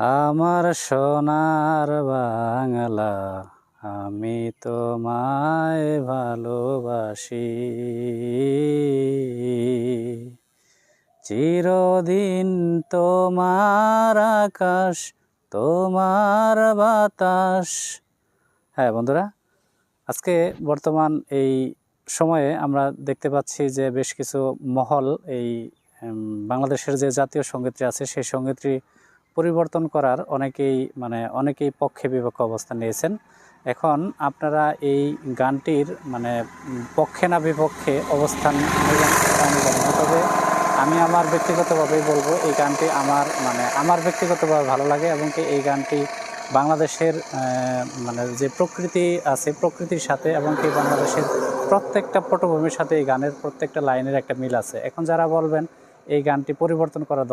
আমার সোনার বাংলা, আমি তোমায় ভালোবাসি। চিরদিন তোমার আকাশ, তোমার বাতাস। হ্যাঁ বন্ধুরা, আজকে বর্তমান এই সময়ে আমরা দেখতে পাচ্ছি যে বেশ কিছু মহল এই বাংলাদেশের যে জাতীয় সঙ্গীতটি আছে, সেই সঙ্গীতটি পরিবর্তন করার অনেকেই মানে অনেকেই পক্ষে বিপক্ষে অবস্থান নিয়েছেন। এখন আপনারা এই গানটির মানে পক্ষে না বিপক্ষে অবস্থান তবে আমি আমার ব্যক্তিগতভাবেই বলব, এই গানটি আমার মানে আমার ব্যক্তিগতভাবে ভালো লাগে এবং কি এই গানটি বাংলাদেশের মানে যে প্রকৃতি আছে, প্রকৃতির সাথে এবং কি বাংলাদেশের প্রত্যেকটা পটভূমির সাথে এই গানের প্রত্যেকটা লাইনের একটা মিল আছে। এখন যারা বলবেন, এই গানটি পরিবর্তন করা দরকার